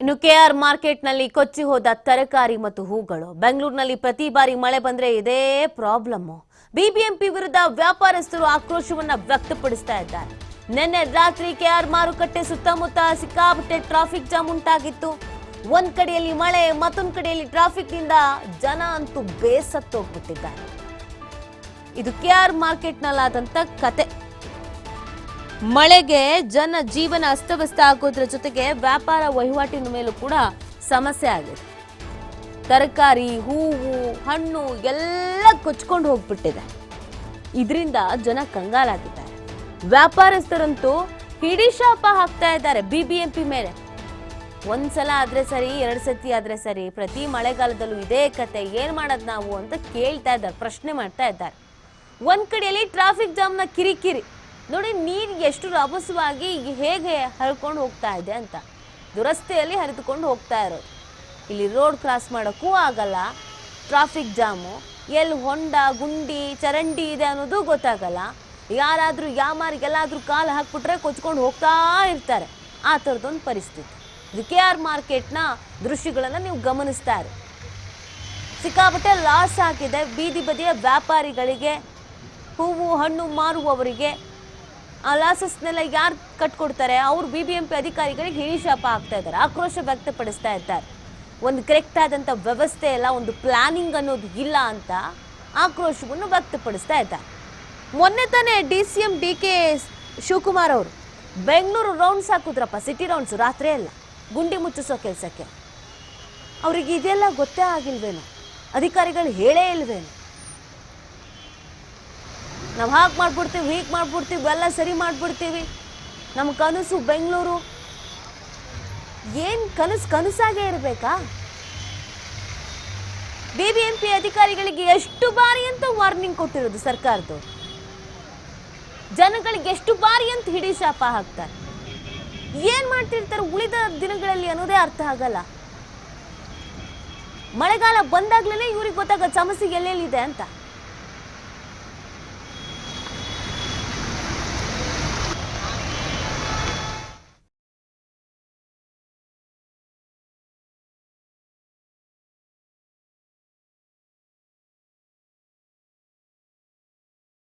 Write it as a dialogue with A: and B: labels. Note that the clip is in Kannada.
A: ಇನ್ನು ಕೆಆರ್ ಮಾರ್ಕೆಟ್ನಲ್ಲಿ ಕೊಚ್ಚಿ ಹೋದ ತರಕಾರಿ ಮತ್ತು ಹೂಗಳು. ಬೆಂಗಳೂರಿನಲ್ಲಿ ಪ್ರತಿ ಬಾರಿ ಮಳೆ ಬಂದ್ರೆ ಇದೇ ಪ್ರಾಬ್ಲಮ್ ಬಿಬಿಎಂಪಿ ವಿರುದ್ಧ ವ್ಯಾಪಾರಸ್ಥರು ಆಕ್ರೋಶವನ್ನ ವ್ಯಕ್ತಪಡಿಸ್ತಾ ಇದ್ದಾರೆ. ನಿನ್ನೆ ರಾತ್ರಿ ಕೆಆರ್ ಮಾರುಕಟ್ಟೆ ಸುತ್ತಮುತ್ತ ಸಿಕ್ಕಾಪಟ್ಟೆ ಟ್ರಾಫಿಕ್ ಜಾಮ್ ಉಂಟಾಗಿತ್ತು. ಒಂದ್ ಕಡೆಯಲ್ಲಿ ಮಳೆ, ಮತ್ತೊಂದ್ ಕಡೆಯಲ್ಲಿ ಟ್ರಾಫಿಕ್ನಿಂದ ಜನ ಅಂತೂ ಬೇಸತ್ತೋಗ್ಬಿಟ್ಟಿದ್ದಾರೆ. ಇದು ಕೆಆರ್ ಮಾರ್ಕೆಟ್ನಲ್ಲಾದಂತ ಕತೆ. ಮಳೆಗೆ ಜನ ಜೀವನ ಅಸ್ತವ್ಯಸ್ತ ಆಗೋದ್ರ ಜೊತೆಗೆ ವ್ಯಾಪಾರ ವಹಿವಾಟಿನ ಮೇಲೂ ಕೂಡ ಸಮಸ್ಯೆ ಆಗಿದೆ. ತರಕಾರಿ, ಹೂವು, ಹಣ್ಣು ಎಲ್ಲ ಕೊಚ್ಕೊಂಡು ಹೋಗ್ಬಿಟ್ಟಿದೆ. ಇದರಿಂದ ಜನ ಕಂಗಾಲಾಗಿದ್ದಾರೆ. ವ್ಯಾಪಾರಸ್ಥರಂತೂ ಹಿಡಿ ಶಾಪ ಹಾಕ್ತಾ ಇದ್ದಾರೆ ಬಿ ಬಿ ಎಂ ಪಿ ಮೇಲೆ. ಒಂದ್ಸಲ ಆದ್ರೆ ಸರಿ, ಎರಡು ಸತಿ ಆದ್ರೆ ಸರಿ, ಪ್ರತಿ ಮಳೆಗಾಲದಲ್ಲೂ ಇದೇ ಕತೆ, ಏನ್ ಮಾಡೋದು ನಾವು ಅಂತ ಕೇಳ್ತಾ ಇದ್ದಾರೆ, ಪ್ರಶ್ನೆ ಮಾಡ್ತಾ ಇದ್ದಾರೆ. ಒಂದ್ ಕಡೆಯಲ್ಲಿ ಟ್ರಾಫಿಕ್ ಜಾಮ್ನ ಕಿರಿಕಿರಿ. ನೋಡಿ, ನೀರು ಎಷ್ಟು ರಭಸವಾಗಿ ಹೇಗೆ ಹರ್ಕೊಂಡು ಹೋಗ್ತಾ ಇದೆ ಅಂತ. ದುರಸ್ತೆಯಲ್ಲಿ ಹರಿದುಕೊಂಡು ಹೋಗ್ತಾ ಇರೋದು. ಇಲ್ಲಿ ರೋಡ್ ಕ್ರಾಸ್ ಮಾಡೋಕ್ಕೂ ಆಗಲ್ಲ. ಟ್ರಾಫಿಕ್ ಜಾಮು ಎಲ್ಲಿ ಹೊಂಡ, ಗುಂಡಿ, ಚರಂಡಿ ಇದೆ ಅನ್ನೋದು ಗೊತ್ತಾಗಲ್ಲ. ಯಾರಾದರೂ ಯಾಮಾರಿಗೆಲ್ಲಾದರೂ ಕಾಲು ಹಾಕ್ಬಿಟ್ರೆ ಕೊಚ್ಕೊಂಡು ಹೋಗ್ತಾ ಇರ್ತಾರೆ. ಆ ಥರದೊಂದು ಪರಿಸ್ಥಿತಿ. ಇದು ಕೆ ಆರ್ ಮಾರ್ಕೆಟ್ನ ದೃಶ್ಯಗಳನ್ನು ನೀವು ಗಮನಿಸ್ತಾ ಇರಿ. ಸಿಕ್ಕಾಪಟ್ಟೆ ಲಾಸ್ ಆಗಿದೆ. ಬೀದಿ ಬದಿಯ ವ್ಯಾಪಾರಿಗಳಿಗೆ, ಹೂವು, ಹಣ್ಣು ಮಾರುವವರಿಗೆ ಆ ಲಾಸಸ್ನೆಲ್ಲ ಯಾರು ಕಟ್ಕೊಡ್ತಾರೆ? ಅವ್ರು ಬಿ ಬಿ ಎಂ ಪಿ ಅಧಿಕಾರಿಗಳಿಗೆ ಹಿಡಿಶಾಪ ಆಗ್ತಾ ಇದ್ದಾರೆ. ಆಕ್ರೋಶ ವ್ಯಕ್ತಪಡಿಸ್ತಾ ಇದ್ದಾರೆ. ಒಂದು ಕರೆಕ್ಟ್ ಆದಂಥ ವ್ಯವಸ್ಥೆ ಎಲ್ಲ ಒಂದು ಪ್ಲಾನಿಂಗ್ ಅನ್ನೋದು ಇಲ್ಲ ಅಂತ ಆಕ್ರೋಶವನ್ನು ವ್ಯಕ್ತಪಡಿಸ್ತಾ ಇದ್ದಾರೆ. ಮೊನ್ನೆ ತಾನೇ D C M D K Shivakumar ಅವರು ಬೆಂಗಳೂರು ರೌಂಡ್ಸ್ ಹಾಕಿದ್ರಪ್ಪ ಸಿಟಿ ರೌಂಡ್ಸ್ ರಾತ್ರಿ ಎಲ್ಲ ಗುಂಡಿ ಮುಚ್ಚಿಸೋ ಕೆಲಸಕ್ಕೆ. ಅವ್ರಿಗೆ ಇದೆಲ್ಲ ಗೊತ್ತೇ ಆಗಿಲ್ವೇನೋ? ಅಧಿಕಾರಿಗಳು ಹೇಳೇ ಇಲ್ವೇನೋ? ನಾವು ಹಾಗೆ ಮಾಡ್ಬಿಡ್ತೀವಿ ಹೀಗೆ ಮಾಡ್ಬಿಡ್ತೀವಿ ಎಲ್ಲ ಸರಿ ಮಾಡ್ಬಿಡ್ತೀವಿ. ನಮ್ಮ ಕನಸು ಬೆಂಗಳೂರು. ಏನು ಕನಸು ಕನಸಾಗೇ ಇರಬೇಕಾ? ಬಿ ಬಿ ಎಂ ಪಿ ಅಧಿಕಾರಿಗಳಿಗೆ ಎಷ್ಟು ಬಾರಿ ಅಂತ ವಾರ್ನಿಂಗ್ ಕೊಟ್ಟಿರೋದು ಸರ್ಕಾರದ್ದು? ಜನಗಳಿಗೆ ಎಷ್ಟು ಬಾರಿ ಅಂತ ಹಿಡಿ ಶಾಪ ಹಾಕ್ತಾರೆ? ಏನು ಮಾಡ್ತಿರ್ತಾರೆ ಉಳಿದ ದಿನಗಳಲ್ಲಿ ಅನ್ನೋದೇ ಅರ್ಥ ಆಗಲ್ಲ. ಮಳೆಗಾಲ ಬಂದಾಗ್ಲೇ ಇವ್ರಿಗೆ ಗೊತ್ತಾಗ ಸಮಸ್ಯೆ ಎಲ್ಲೆಲ್ಲಿದೆ ಅಂತ.